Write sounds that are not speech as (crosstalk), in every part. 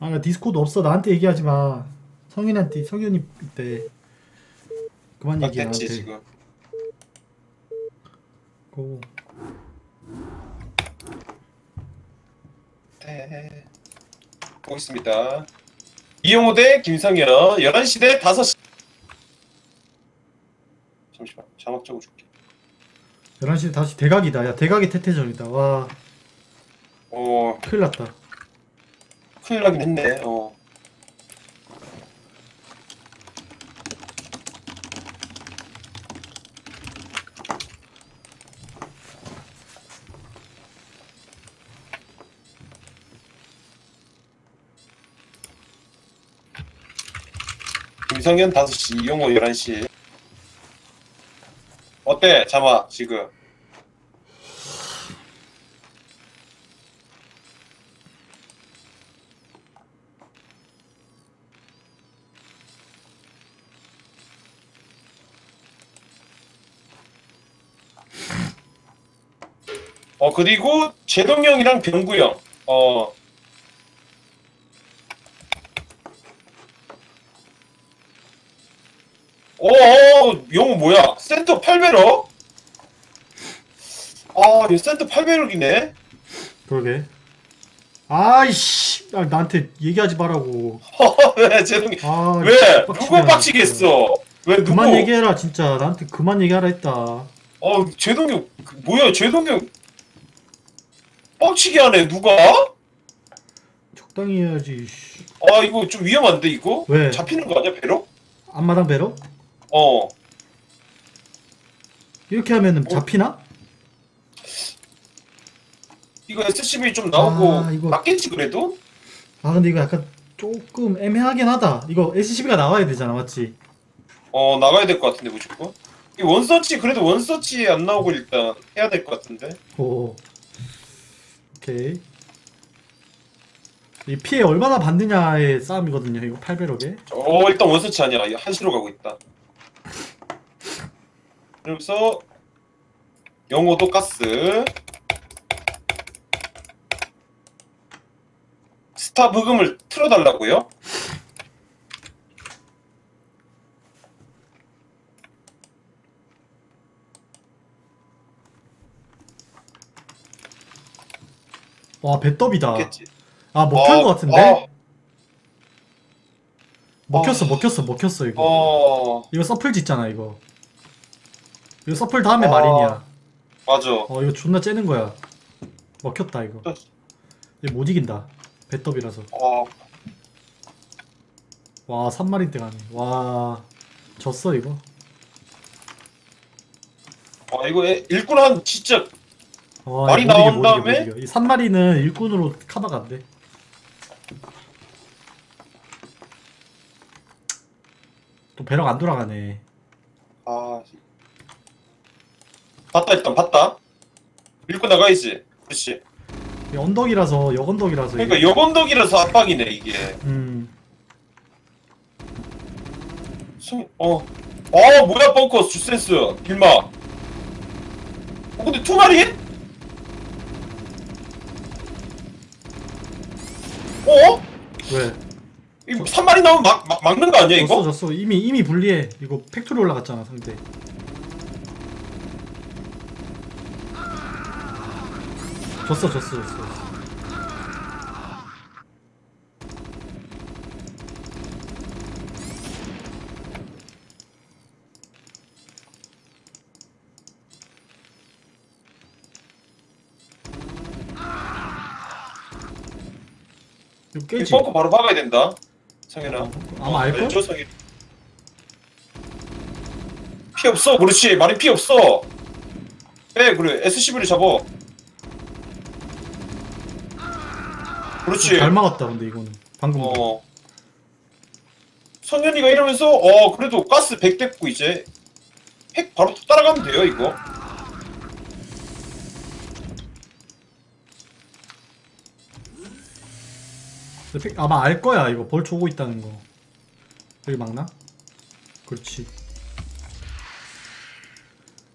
아, 나 디스코드 없어. 나한테 얘기하지 마. 성윤한테, 성윤이 있대. 그만 얘기해, 됐지 나한테. 지금 고. 네. 보겠습니다 이용호 대 김성현 11시 대 5시 잠시만 자막 적어줄게 11시 다시 대각이다. 야, 대각이 태태전이다. 와, 어 큰일 났다. 큰일 나긴 했네 어 김성현 5시, 이용호 11시. 어때, 자마, 지금? 어, 그리고 제동 형이랑 병구 형. 어, 어, 어, 영호 뭐야? 센터 8배럭? 아, 얘 센터 8배럭이네? 그러게. 아이씨, 아, 나한테 얘기하지 말라고. (laughs) 왜, 제동이. 아, 왜? 하네, 빡치겠어? 왜, 누구? 그만 얘기해라, 진짜. 나한테 그만 얘기하라 했다. 어, 제동이, 뭐야, 제동이 형. 빡치게 하네, 누가? 적당히 해야지. 씨. 아, 이거 좀 위험한데, 이거? 왜? 잡히는 거 아니야, 배럭? 앞마당 배로? 어. 이렇게 하면은 어? 잡히나? 이거 SCB 좀 나오고, 아, 이거- 낫겠지, 그래도? 아, 근데 이거 약간 조금 애매하긴 하다. 이거 SCB가 나와야 되잖아, 맞지? 어, 나가야 될 것 같은데, 무조건. 이 원서치, 그래도 원서치 안 나오고 일단 해야 될 것 같은데. 오. 오케이. 이 피해 얼마나 받느냐의 싸움이거든요, 이거 8배럭에. 어 일단 원서치 이거 한시로 가고 있다 (laughs) 그래서 영호도 가스 스타 브금을 틀어달라고요? 와. 있겠지 아, 먹힌 어, 것 같은데? 어, 먹혔어, 어. 먹혔어, 먹혔어, 이거. 어 이거 서플 짓잖아, 이거. 이거 서플 다음에 어. 마린이야. 맞아 어, 이거 존나 째는 거야. 먹혔다, 이거. 얘못 이긴다. 배떡이라서. 어, 와, 3마린 때 가네. 와, 졌어, 이거. 어 이거 애- 일꾼 한 진짜 와, 말이 못 이겨, 나온 못 이겨, 못 다음에? 이겨. 이 3마리는 일꾼으로 카바가 안 돼. 또 배럭 안 돌아가네. 아 봤다 일단 봤다 일꾼 나가야지 그렇지 이 언덕이라서, 역언덕이라서. 그러니까 여건덕이라서 압박이네 이게 음. 승, 어. 어, 뭐야, 벙커, 주센스, 길마. 어, 근데 두 마리? 어? 왜? 이거 3마리 나오면 막, 막, 막는 거 아니야, 졌어, 이거? 졌어. 이미, 이미 불리해. 이거 팩토리 올라갔잖아, 상대. 졌어, 졌어, 졌어. 깨지? 벙커 바로 박아야 된다. 성현아. 아마 알걸? 저 성현. 피 없어, 그렇지. 마리 피 없어. 빼, 그래. SCV를 잡어. 그렇지. 잘 막았다, 근데 이거는. 방금. 어. 성현이가 이러면서 어 그래도 가스 100 됐고 이제 핵 바로 따라가면 돼요 이거. 근데 아마 알 거야 이거 벌초 오고 있다는 거 여기 막나? 그렇지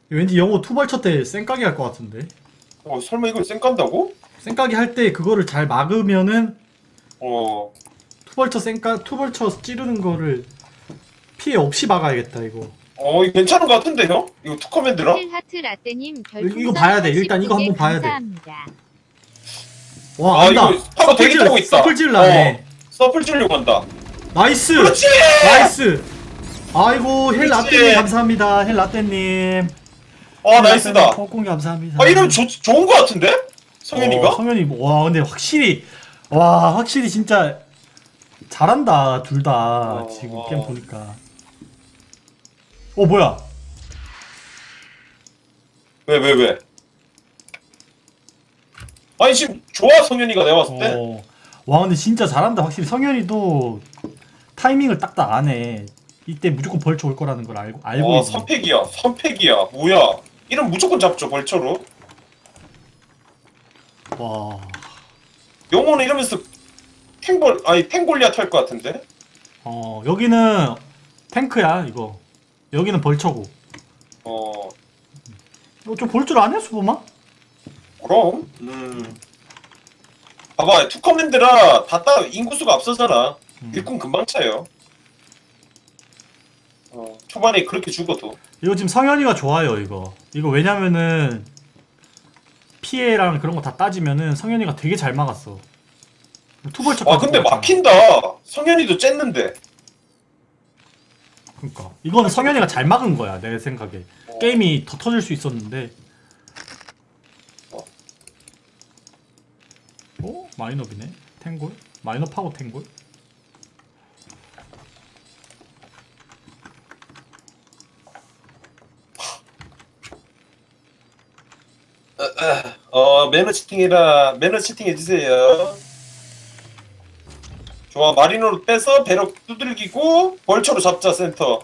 왠지 영호 투벌쳐 때 쌩까기 할 것 같은데 어 설마 이걸 쌩 깐다고? 쌩까기 할 때 그거를 잘 막으면은 어 투벌처 쌩까 투벌처 찌르는 거를 피해 없이 막아야겠다 이거. 어 이거 괜찮은 것 같은데 형? 이거 투커맨드라? 힐하트 라떼님 이거 별풍선 봐야 돼. 일단 이거 한번 39개 봐야 돼. 감사합니다. 와 아, 안다. 이거 파도 되게 타고 있다. 서플 찔라네. 서플 찔려고 한다 나이스. 그렇지! 나이스. 아이고 헬 그렇지. 라떼님 감사합니다. 헬 라떼님. 아 나이스다 콩콩이 감사합니다. 아 이러면 좋, 좋은 것 같은데? 성현이가? 어, 성현이 뭐- 와 근데 확실히 와 확실히 진짜 잘한다 둘 다 어, 지금 어. 게임 보니까. 어 뭐야? 왜 왜 왜, 아니 지금 좋아 성현이가 내가 봤을 때? 어. 와 근데 진짜 잘한다. 확실히 성현이도 타이밍을 딱딱 안해 이때 무조건 벌초 올 거라는 걸 알고 알고 와. 3팩이야. 3팩이야. 뭐야? 이러면 무조건 잡죠 벌처로. 와. 영호는 이러면서 탱골 아니 탱골리아 탈것 같은데? 어, 여기는 탱크야 이거. 여기는 벌초고. 어. 어, 좀볼 줄 아네 수보마? 그럼. 음. 봐봐 투 커맨드라 다 따 인구수가 앞서잖아. 음. 일꾼 금방 차요. 어. 초반에 그렇게 죽어도. 이거 지금 성현이가 좋아요 이거. 이거 왜냐면은 피해랑 그런 거 다 따지면은 성현이가 되게 잘 막았어. 투벌처 아 근데 막힌다. 성현이도 쨌는데. 그러니까. 이거는 성현이가 잘 막은 거야 내 생각에. 어. 게임이 더 터질 수 있었는데 어. 어? 마이너비네 탱골? 마이너 파고 탱골? 어 매너 치팅이라 매너 치팅 해주세요 좋아 마리노로 빼서 배로 두들기고 벌처로 잡자 센터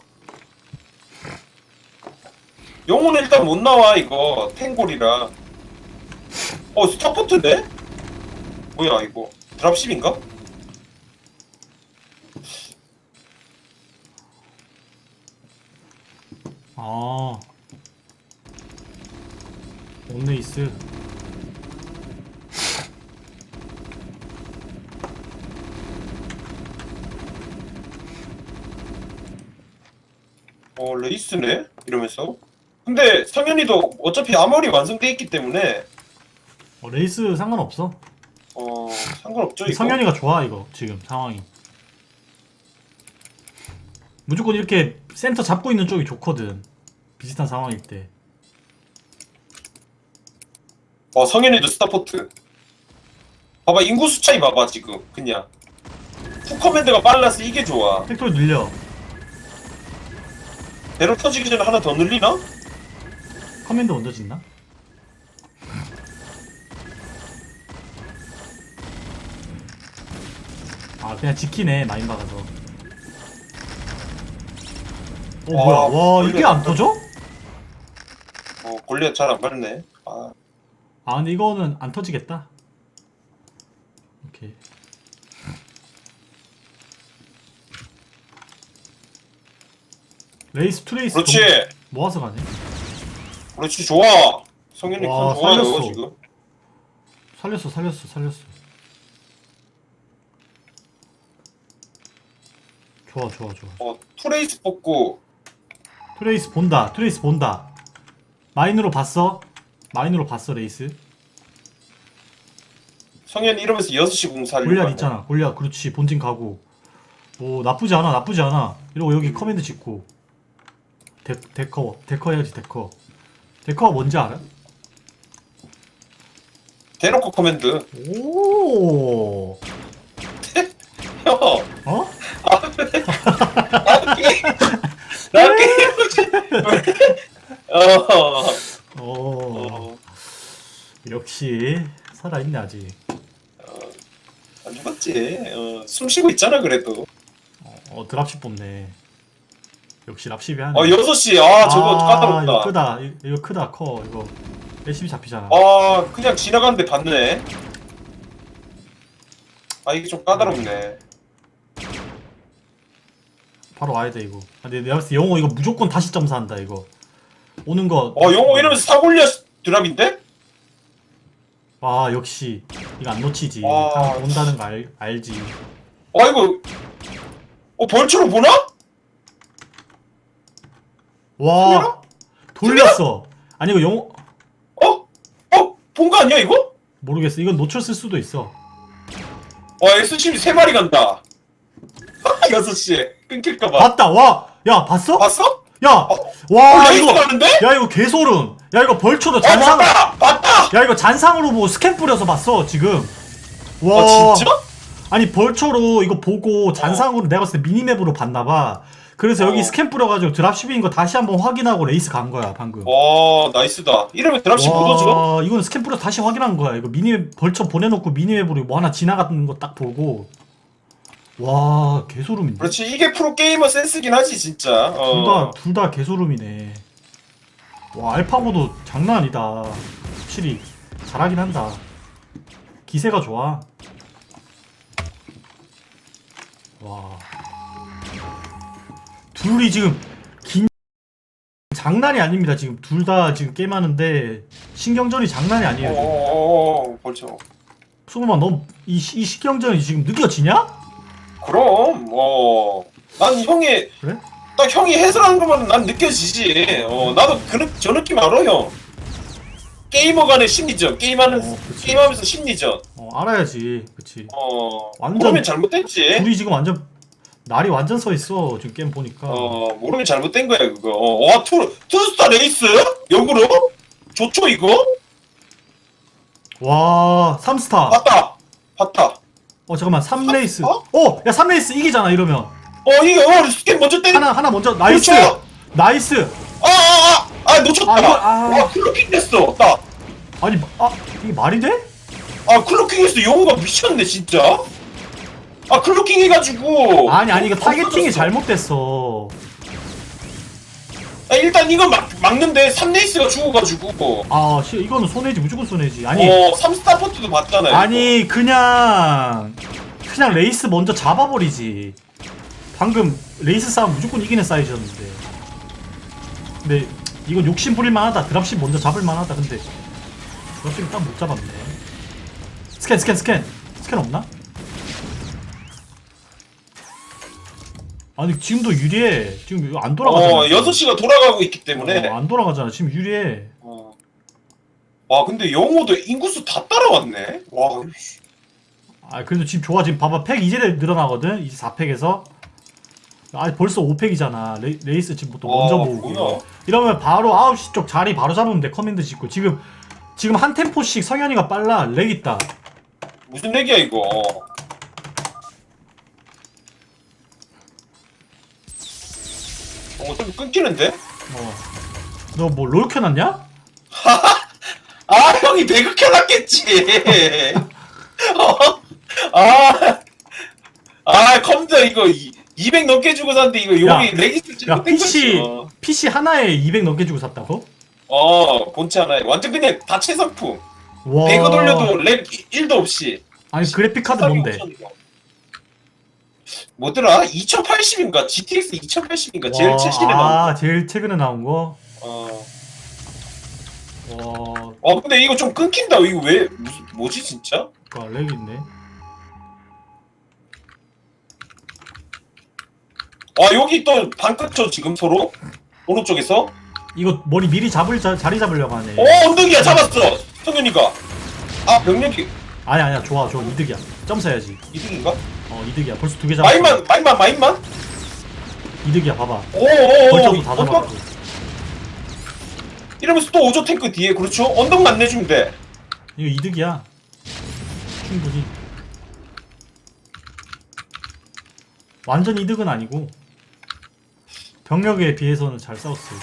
영호는 일단 못 나와 이거 탱골이라 어 스타포트네? 뭐야 이거? 드랍십인가? 아. 온레이스 어 레이스네? 이러면서? 근데 성현이도 어차피 아머리 완성돼 있기 때문에. 어, 레이스 상관없어 어 상관없죠 이거. 성현이가 좋아 이거 지금 상황이. 무조건 이렇게 센터 잡고 있는 쪽이 좋거든. 비슷한 상황일 때. 어 성현이도 스타포트. 봐봐 인구수 차이 봐봐 지금. 그냥. 투커맨드가 빨라서 이게 좋아. 팩토리 늘려. 배로 터지기 전에 하나 더 늘리나? 커맨드 짓나? 아 그냥 지키네 마인 박아서. 어 와, 뭐야? 와 이게 안 터져? 어 골리앗 잘안 밟네. 아. 아 근데 이거는 안 터지겠다? 오케이. 레이스 투 레이스 그렇지. 좀 모아서 가네. 그렇지 좋아. 성현이 와, 컨 좋아요 살렸어. 지금. 살렸어 살렸어 살렸어 좋아 좋아 좋아. 어 투레이스 뽑고. 트레이스 본다 트레이스 본다. 마인으로 봤어? 마인으로 봤어 레이스? 성현이 이러면서 6시 공 살리고 골리앗. 있잖아 골리앗. 그렇지 본진 가고. 오 나쁘지 않아 나쁘지 않아. 이러고 여기 커맨드 짓고. 데, 데커 데커 해야지 데커. 데커가 뭔지 알아? 대놓고 커맨드. 오 나 게임 나 게임 어, 어 어, 역시 살아있네 아직. 안 죽었지. 어, 숨 쉬고 있잖아 그래도. 어, 어 드랍십 뽑네. 역시 랍십이 하네. 어 6시 아 저거 이거 까다롭다. 크다. 이- 이거 크다 커. 이거 열심히 잡히잖아. 아 그냥 지나가는데 봤네. 아 이게 좀 까다롭네 바로 와야 돼 이거 아, 근데 내가 봤을 때 영호 이거 무조건 다시 점사한다 이거 오는 거 어 영호 이러면서 사골리아 드랍인데? 와 역시 이거 안 놓치지 와. 항상 온다는 거 알, 알지 아 이거 어 벌처로 보나? 와 돌렸어. 아니 이거 영 어? 어? 본 거 아니야 이거? 모르겠어. 이건 놓쳤을 수도 있어. 와 SCB 세 마리 간다 (laughs) 6시에 끊길까봐 봤다. 와, 야 봤어? 봤어? 야, 어, 와 레이스 이거, 가는데? 야 이거 개소름. 야 이거 벌초도 어 잔상. 봤다! 봤다! 야 이거 잔상으로 보고 스캔 뿌려서 봤어 지금. 와, 아 진짜? 아니 벌초로 이거 보고 잔상으로 내가 봤을 때 미니맵으로 봤나봐. 그래서 여기 어. 스캔 뿌려가지고 드랍십인 거 다시 한번 확인하고 레이스 간 거야 방금. 와 나이스다 이러면 드랍십 못 오죠? 와, 이거는 스캔 뿌려 다시 확인한 거야. 이거 미니맵 벌쳐 보내놓고 미니맵으로 뭐 하나 지나가는 거 딱 보고. 와 개소름인데. 그렇지 이게 프로 게이머 센스긴 하지 진짜 어. 둘다 둘 다 개소름이네. 와 알파고도 장난 아니다. 확실히 잘하긴 한다. 기세가 좋아. 와. 둘이 지금 긴 장난이 아닙니다. 지금 둘 다 지금 게임하는데 신경전이 장난이 아니에요. 지금. 어어어 벌써 수고만 너이 이 신경전이 지금 느껴지냐? 그럼 어난 형이 그래? 딱 형이 해설하는 것만 난 느껴지지. 어 나도 그, 느- 저 느낌 알아 형. 게이머 간의 심리전. 게임하는 어, 그치. 게임하면서 심리전. 어 알아야지. 그치. 어 완전- 모르면 잘못됐지. 둘이 지금 완전 날이 완전 서 있어 지금 게임 보니까. 어 모르면 잘못된 거야 그거. 어, 와 투, 투스타 레이스? 역으로? 좋죠 이거? 와 3스타. 봤다. 봤다 어 잠깐만. 3레이스. 어? 어야 3레이스 이기잖아 이러면. 어 이게 어 스캔 먼저 때리 하나 하나 먼저. 나이스. 그렇죠? 나이스. 아아아 아, 아, 놓쳤다. 아, 이거, 아. 와 클로킹 됐어. 나. 아니 아 이게 말이 돼? 아 클로킹에서 영호가 미쳤네 진짜. 아 클로킹 해가지고. 아니 아니 이거 타겟팅이 없어졌어. 잘못됐어 아, 일단 이거 막, 막는데 3레이스가 죽어가지고. 아 씨, 이거는 손해지 무조건 손해지. 아니. 어 3스타 포트도 봤잖아요 아니 그냥 그냥 레이스 먼저 잡아버리지. 방금 레이스 싸움 무조건 이기는 사이즈였는데. 근데 이건 욕심 부릴 만 하다 드랍십 먼저 잡을 만 하다 근데. 드랍십 딱못 잡았네. 스캔 스캔 스캔. 스캔 없나? 아니 지금도 유리해. 지금 이거 안 돌아가잖아 어 6시가 돌아가고 있기 때문에. 어, 안 돌아가잖아. 지금 유리해. 어. 와 근데 영호도 인구수 다 따라왔네? 와. 씨. 아 그래도 지금 좋아. 지금 봐봐. 팩 이제 늘어나거든? 이제 4팩에서. 아 벌써 5팩이잖아. 레, 레이스 지금 또 먼저 와, 모으고. 이러면 바로 9시 쪽 자리 바로 잡으면 돼. 커맨드 짓고. 지금 지금 한 템포씩 성현이가 빨라. 렉 있다. 무슨 얘기야 이거 어, 좀 끊기는데? 어너 뭐 롤 켜놨냐? (laughs) 아, 형이 배그 켜놨겠지. (laughs) 어? 아, 아, 컴퓨터 이거 이- 200 넘게 주고 샀는데 이거 야, 여기 레기스트 야 PC. PC 하나에 200 넘게 주고 샀다고? 어, 본체 하나에 완전 그냥 다 최상품. 와 배그 돌려도 렉 1도 없이. 아니 그래픽 카드 뭔데? 뭐더라? 2080인가? GTX 2080인가? 제일 와, 최신에 나온 아 제일 최근에 나온 거? 어. 와 어, 근데 이거 좀 끊긴다. 이거 왜, 무슨, 뭐지, 진짜? 그러니까 렉 있네 아, 여기 또 반끝쳐, 지금 서로? 오른쪽에서? 이거 머리 미리 잡을 자, 자리 잡으려고 하네 어, 언덕이야, 잡았어! 성현이가. 아, 병력이 아니 아니야 좋아 좋아 이득이야 점 써야지 이득인가? 어 이득이야 벌써 두개 잡았어 마인만, 마인만, 마인만? 이득이야 봐봐 오오오. 벌써도 다 잡았고 이러면서 또 오조 탱크 뒤에, 그렇죠? 언덕만 내주면 돼. 이거 이득이야 충분히 완전 이득은 아니고 병력에 비해서는 잘 싸웠어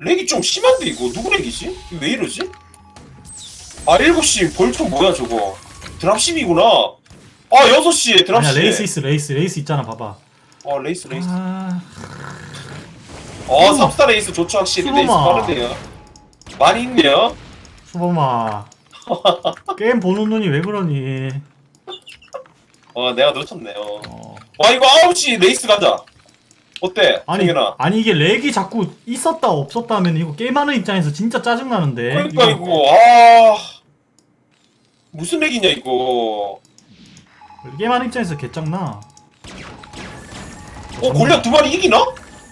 렉이 좀 심한데, 이거. 누구 렉이지? 이거 왜 이러지? 아, 7시 벌초 뭐야, 저거. 드랍십이구나. 아, 6시에 아니야 드랍십. 레이스 있어 레이스 레이스 있잖아 봐봐 어, 레이스, 레이스. 아 어, 삽스타 레이스 좋죠, 확실히. 레이스 수고마. 빠르네요. 많이 있네요. 수범아 (laughs) 게임 보는 눈이 왜 그러니 어, 내가 놓쳤네요. 어. 와, 이거 9시 레이스 가자. 어때? 아니 성현아. 아니 이게 렉이 자꾸 있었다 없었다 하면 이거 게임하는 입장에서 진짜 짜증 나는데 그러니까 이거, 아. 무슨 렉이냐, 이거. 게임하는 입장에서 개짱나 어 골리앗 두 마리 이기나?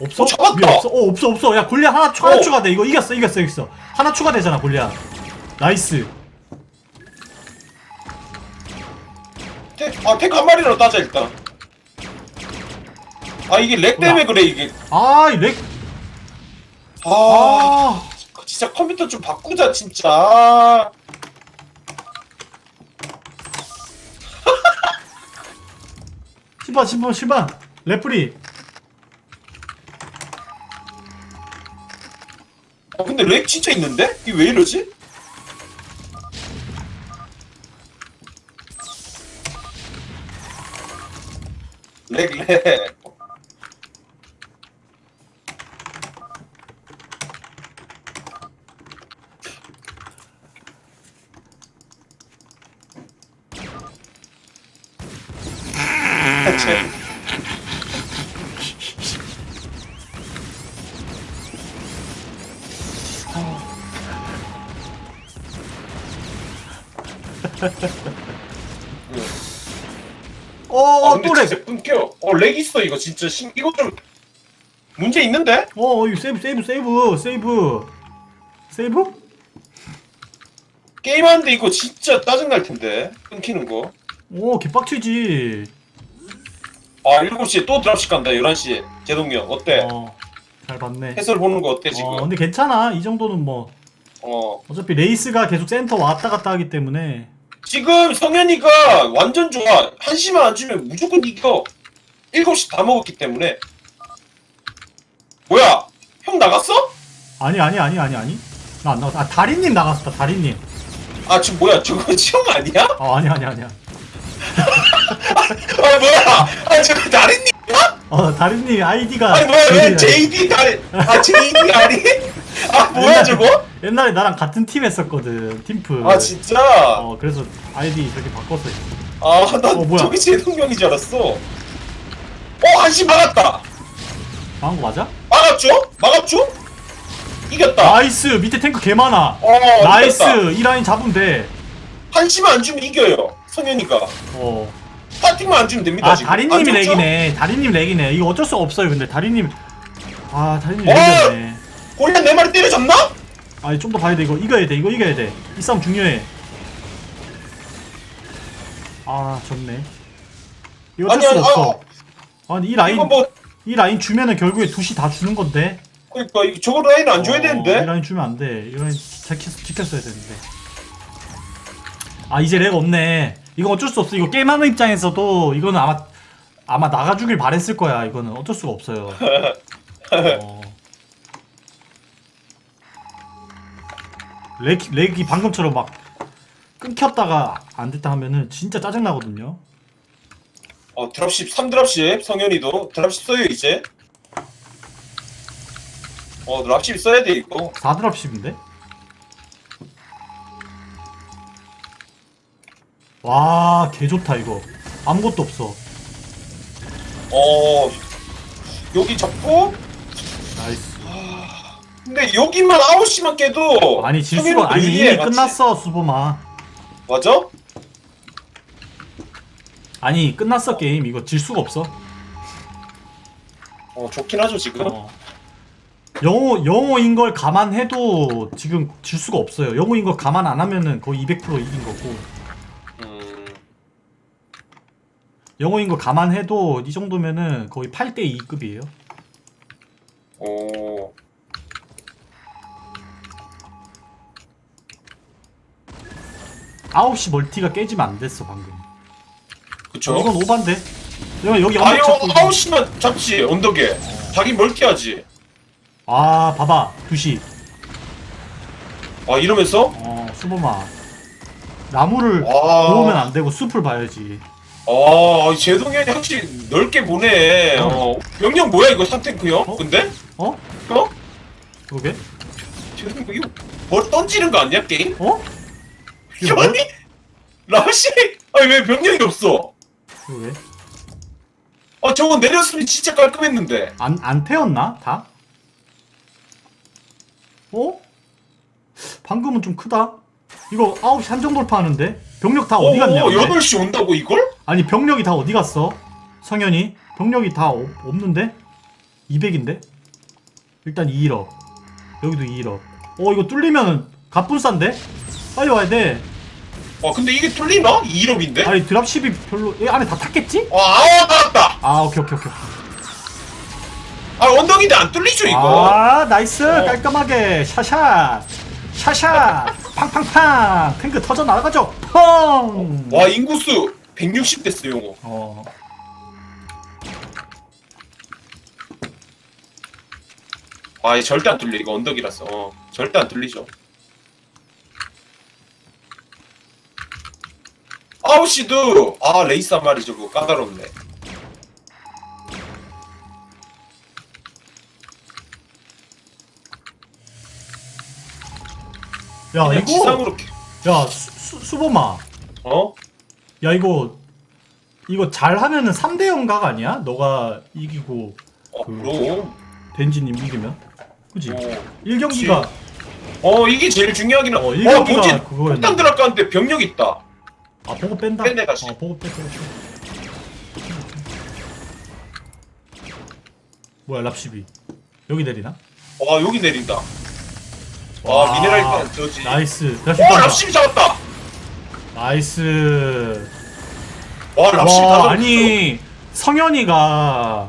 없어? 어, 잡았다. 없어? 어 없어 없어 야 골리앗 하나, 추- 하나 어. 추가돼 이거 이겼어 이겼어 이겼어 하나 추가되잖아 골리앗 나이스 택, 아, 택한 마리로 따자, 일단. 아, 이게 렉 때문에 그래, 이게. 아이렉 아, 아 진짜 컴퓨터 좀 바꾸자, 진짜. 신반 신반 신반 레프리 아, 근데 렉 진짜 있는데? 이게 왜 이러지? 렉, 렉. 아, 어어 근데 또 렉 진짜 끊겨. 어, 렉 있어, 이거 진짜. 신, 이거 좀. 문제 있는데? 어 이거 세이브 세이브 세이브 세이브 세이브? 게임하는데 이거 진짜 짜증날 텐데. 끊기는 거. 오 개빡치지 아, 7시에 또 드랍식 간다, 11시에. 제동이 형, 어때? 어 잘 봤네 해설 보는 거 어때, 지금? 어 근데 괜찮아 이 정도는 뭐 어. 어차피 레이스가 계속 센터 왔다 갔다 하기 때문에 지금 성현이가 완전 좋아. 한시만 안 주면 무조건 이겨. 7시 다 먹었기 때문에. 뭐야? 형 나갔어? 아니 아니 아니 아니 아니 나 안 나갔어 아 다리님 나갔었다 다리님 아, 지금 뭐야? 저거 (laughs) 형 아니야? 아 아니 아니 아니야 (laughs) 아, 뭐야? 아, 저거 다리님이야? 어 다리님 아이디가 아니, 뭐야? 왜 JD 다리, 아, JD 아니? 아, 뭐야, 저거? 옛날에 나랑 같은 팀 했었거든 팀프 아, 진짜? 어 그래서 아이디 저렇게 바꿨어 아, 나 어, 뭐야? 저기 제동형인 줄 알았어. 어, 한시 막았다. 나온 거 맞아? 막았죠? 막았죠? 이겼다. 나이스 밑에 탱크 개 많아 어, 나이스 이겼다. 이 라인 잡으면 돼 한시만 안 주면 이겨요. 성현이가. 어. 파팅만 안 주면 됩니다. 아 지금. 다리님이 안 줬죠? 렉이네 다리님 렉이네 이거 어쩔 수 없어요 근데 다리님 아 다리님 어! 렉이었네 골리앗 네 마리 때려잡나? 아니 좀 더 봐야 돼 이거. 이겨야 돼 이거 이겨야 돼 이 싸움 중요해. 아 졌네. 이거 어쩔 아니, 수 아니, 없어. 아니 이 라인 이거 뭐, 이 라인 주면은 결국에 두시 다 주는 건데. 그니까, 러 저거 라인 안 줘야 어, 이 되는데? 라인 주면 안돼. 이 라인 지켰, 지켰어야 되는데. 아 이제 렉 없네. 이거 어쩔 수 없어. 이거 게임하는 입장에서도 이거는 아마 아마 나가주길 바랬을 거야. 이거는 어쩔 수가 없어요. (laughs) 어. 렉, 렉이 방금처럼 막 끊겼다가 안 됐다 하면은 진짜 짜증나거든요 어, 드랍십, 3드랍십, 성현이도. 드랍십 써요, 이제. 어, 드랍십 써야 돼, 이거. 4드랍십인데? 와 개좋다 이거 아무것도 없어 어, 여기 잡고, 나이스 근데 여기만 9시만 깨도. 아니 질 수가 아니 이미? 끝났어 수보마 맞아? 아니 끝났어 게임 이거 질 수가 없어 어, 좋긴 하죠, 지금. 어. 영호 영호인 걸 감안해도 지금 질 수가 없어요 영호인 걸 감안 안 하면은 거의 200% 이긴 거고 음, 영호인 거 감안해도 이 정도면은 거의 8대 2급이에요 오. 아홉 시 멀티가 깨지면 안 됐어 방금 그쵸? 이건 오반데 여기 여기 아니, 언덕 잡고 9시만 잡지, 언덕에. 자기 멀티하지. 아 봐봐 2시 아, 이러면서? 어 수보마 나무를 와. 보면 안 되고 숲을 봐야지 아, 제동이 형이 확실히 넓게 보네. 어. 명령 뭐야, 이거 상탱크 형? 어? 근데? 어? 어? 그러게? 제동이 형, 이거 뭘 던지는 거 아니야, 게임? 어? 아니? 라시? 아니, 왜 병력이 없어? 그러게? 아, 저거 내렸으면 진짜 깔끔했는데. 안, 안 태웠나? 다? 어? 방금은 좀 크다 이거 9시 한정 돌파하는데? 병력 다 어디 갔냐 오, 근데? 8시 온다고, 이걸? 아니 병력이 다 어디 갔어? 성현이 병력이 다 없, 없는데? 200인데? 일단 2일업 여기도 2일업 어 이거 뚫리면 갑분싼데? 빨리 와야 돼. 와 근데 이게 뚫리나? 2일업인데? 아니 드랍십이 별로 이 안에 다 탔겠지? 와 아우 나왔다! 아 오케이 오케이 오케이 아 언덕인데 안 뚫리죠 이거? 아 나이스. 어. 깔끔하게. 샤샷 샤샷 (laughs) 팡팡팡. 탱크 터져 나가죠. 펑! 와 인구수 160 됐어 용어 어. 아 절대 안 뚫려 이거 언덕이라서. 어, 절대 안 뚫리죠 아우시드 아 레이스 한 마리 저거 까다롭네 야 그냥 이거 지상으로 캐- 야 수, 수, 수범아 어? 야 이거 이거 잘하면은 3대 0각 아니야? 너가 이기고 어 그- 그럼 덴지님 이기면 그지? 어. 1경기가 어 이게 제일 중요하긴 하 어, 어, 일경기가 본진 그거였네. 폭탄 들어갔는데 병력 있다 아 보고 뺀다? 뺀내 다시. 어 보고 빼 빼, 빼. 뭐야 랍십이 여기 내리나? 와 여기 내린다 와, 와 미네랄 일단 저지 나이스 랍십 오. 랍십이 잡았다 나이스 와 랍십이 다와 잡았어 아니 성현이가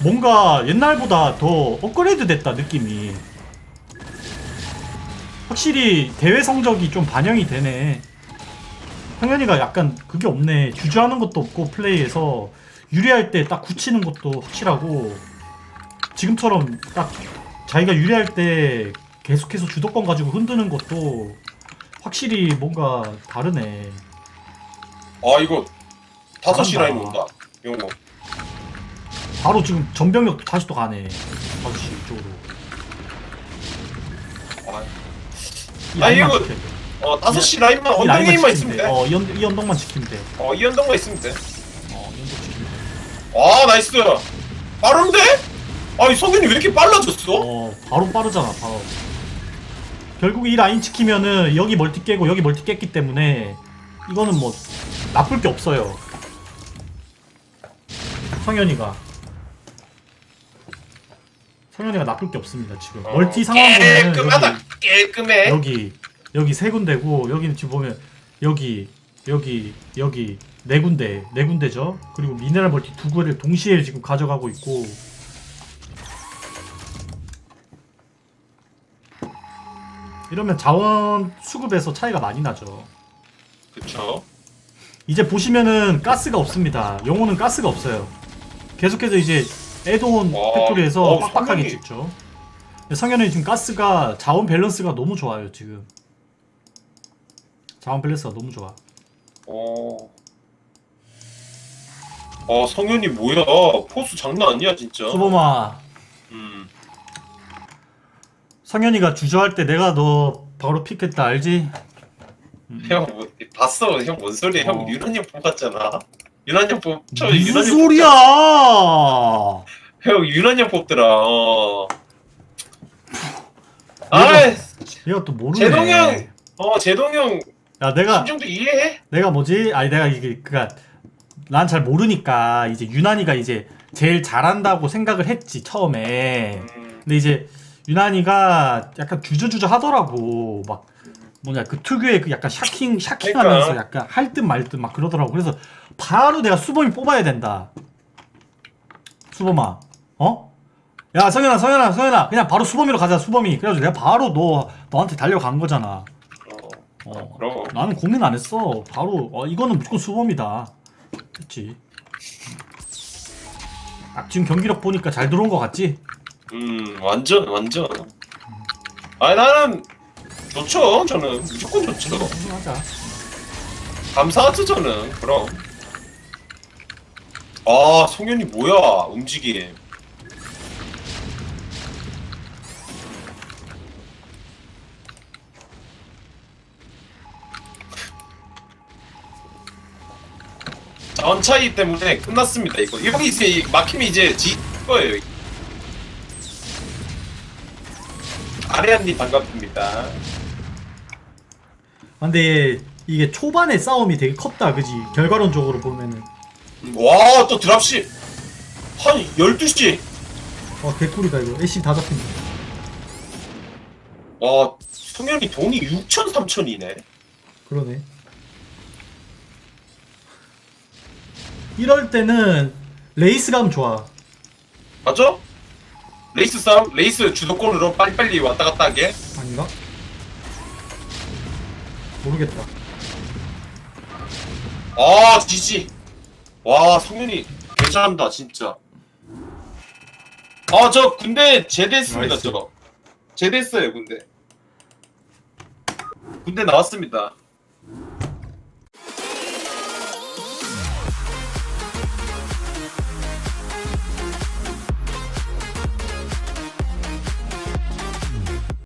뭔가 옛날보다 더 업그레이드 됐다 느낌이 확실히 대회 성적이 좀 반영이 되네 성현이가 약간 그게 없네 주저하는 것도 없고 플레이에서 유리할 때 딱 굳히는 것도 확실하고 지금처럼 딱 자기가 유리할 때 계속해서 주도권 가지고 흔드는 것도 확실히 뭔가 다르네 아 이거 다섯 시 잘한다. 라인 온다 용어 바로 지금 전병력 다시 또 가네. 5시 이쪽으로. 아, 이 아, 라인만 이거 지켜야 돼. 어 다섯 시 라인만 이 언덕에만 있으면 지키면 돼. 돼 어, 이, 언, 이 언덕만 지키면 돼. 어, 이 언덕만 있으면 돼. 어, 이 언덕 지키면 돼. 아, 나이스. 빠른데? 아이 성현이 왜 이렇게 빨라졌어? 어, 바로 빠르잖아, 바로. 결국 이 라인 지키면은 여기 멀티 깨고 여기 멀티 깼기 때문에 이거는 뭐 나쁠 게 없어요. 성현이가. 성현이가 나쁠 게 없습니다, 지금. 어, 멀티 상황 보면은 깨끗하다. 여기 깨끗해. 여기 여기 세 군데고 여기는 지금 보면 여기 여기 여기 네 군데 네 군데죠. 그리고 미네랄 멀티 두 개를 동시에 지금 가져가고 있고 이러면 자원 수급에서 차이가 많이 나죠. 그쵸. 이제 보시면은 가스가 없습니다. 영호는 가스가 없어요. 계속해서 이제 에드온 와, 팩토리에서 어, 빡빡하게 성현이- 찍죠. 성현은 지금 가스가 자원 밸런스가 너무 좋아요 지금. 자원 밸런스가 너무 좋아. 어. 아, 성현이 뭐야? 포수 장난 아니야, 진짜. 수범아, 음. 성현이가 주저할 때 내가 너 바로 픽했다 알지? 형, 뭐, 봤어. 형, 뭔 소리야. 형, 어. 유난형 뽑았잖아. 유난형 뽑, 저 무슨 유난형 소리야? 뽑자- 형, 유난형 뽑더라. 어. 아, 얘가 또 모르네. 제동형! 어, 제동 형 야 내가 심정도 이해해? 내가 뭐지? 아니 내가 이게 그니까 난 잘 모르니까 이제 유난이가 이제 제일 잘한다고 생각을 했지 처음에. 음. 근데 이제 유난이가 약간 주저주저 하더라고. 막 뭐냐 그 특유의 그 약간 샤킹 샤킹하면서 그러니까. 약간 할 듯 말 듯 막 그러더라고. 그래서 바로 내가 수범이 뽑아야 된다. 수범아, 어? 야 성현아, 성현아, 성현아, 그냥 바로 수범이로 가자 수범이. 그래가지고 내가 바로 너 너한테 달려간 거잖아. 어, 어. 그럼. 나는 고민 안 했어. 바로 어, 이거는 무조건 수범이다. 그치? 아, 지금 경기력 보니까 잘 들어온 것 같지? 음, 완전, 완전. 아니, 나는, 좋죠, 저는. 무조건 좋죠. 하자. 감사하죠, 저는. 그럼. 아, 성현이 뭐야, 움직임. 차이 때문에 끝났습니다, 이거. 이거 이제 막히면 이제 지 거예요. 아레안님 반갑습니다. 근데 이게 초반에 싸움이 되게 컸다 그지 결과론적으로 보면은 와, 또 드랍십. 한 12시. 와 개꿀이다 이거 애쉬 다 잡힌다 와, 성현이 돈이 6천, 3천이네. 그러네 이럴 때는 레이스 가면 좋아 맞아? 레이스 싸움? 레이스 주도권으로 빨리빨리 왔다 갔다 하게? 아닌가? 모르겠다 아, 지지. 와, 성현이 괜찮다, 진짜. 아, 저 군대 제대했습니다, 나이스. 저거. 제대했어요, 군대. 군대 나왔습니다.